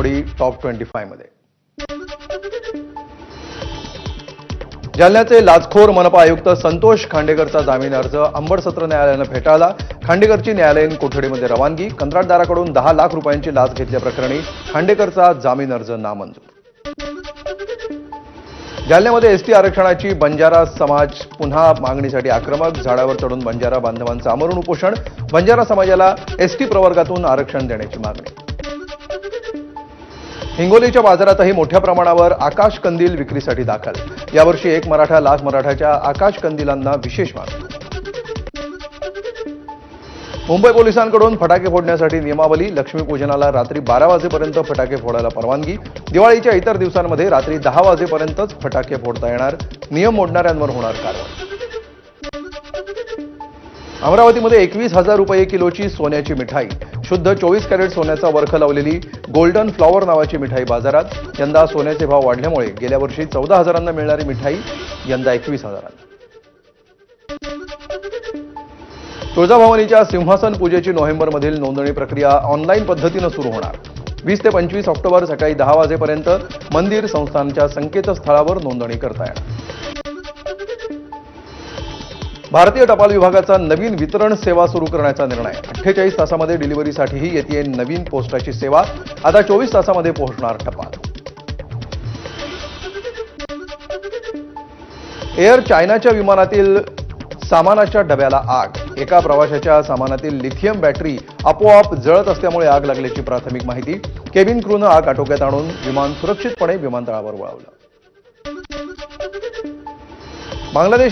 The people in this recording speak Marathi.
घडामोडी टॉप ट्वेंटी फायमध्ये जालन्याचे लाचखोर मनपा आयुक्त संतोष खांडेकरचा जामीन अर्ज अंबड सत्र न्यायालयानं फेटाळला. खांडेकरची न्यायालयीन कोठडीमध्ये रवानगी कंत्राटदाराकडून दहा लाख रुपयांची लाच घेतल्याप्रकरणी खांडेकरचा जामीन अर्ज नामंजूर. जालन्यामध्ये एसटी आरक्षणाची बंजारा समाज पुन्हा मागणीसाठी आक्रमक झाडावर चढून बंजारा बांधवांचं आमरण उपोषण बंजारा समाजाला एसटी प्रवर्गातून आरक्षण देण्याची मागणी. हिंगोलीच्या बाजारातही मोठ्या प्रमाणावर आकाश कंदील विक्रीसाठी दाखल. यावर्षी एक मराठा लाख मराठाच्या आकाश कंदिलांना विशेष मागणी. मुंबई पोलिसांकडून फटाके फोडण्यासाठी नियमावली. लक्ष्मीपूजनाला रात्री बारा वाजेपर्यंत फटाके फोडायला परवानगी. दिवाळीच्या इतर दिवसांमध्ये रात्री दहा वाजेपर्यंतच फटाके फोडता येणार. नियम मोडणाऱ्यांवर होणार कारवाई. अमरावतीमध्ये एकवीस हजार रुपये किलोची सोन्याची मिठाई. शुद्ध चोवीस कॅरेट सोन्याचा वर्ख लावलेली गोल्डन फ्लॉवर नावाची मिठाई बाजारात यंदा सोन्याचे भाव वाढल्यामुळे गेल्या वर्षी चौदा हजारांना मिळणारी मिठाई यंदा एकवीस हजारांना. तुळजाभवानीच्या सिंहासन पूजेची नोव्हेंबरमधील नोंदणी प्रक्रिया ऑनलाईन पद्धतीनं सुरू होणार. वीस ते पंचवीस ऑक्टोबर सकाळी दहा वाजेपर्यंत मंदिर संस्थानच्या संकेतस्थळावर नोंदणी करता येणार. भारतीय टपाल विभागाचा नवीन वितरण सेवा सुरू करण्याचा निर्णय. अठ्ठेचाळीस तासामध्ये डिलिव्हरीसाठीही येते नवीन पोस्टाची सेवा. आता चोवीस तासामध्ये पोहोचणार टपाल. एअर चायनाच्या विमानातील सामानाच्या डब्याला आग. एका प्रवाशाच्या सामानातील लिथियम बॅटरी आपोआप जळत असल्यामुळे आग लागल्याची प्राथमिक माहिती केबिन क्रूनं आग आटोक्यात आणून विमान सुरक्षितपणे विमानतळावर वळवलं. बांगलादेश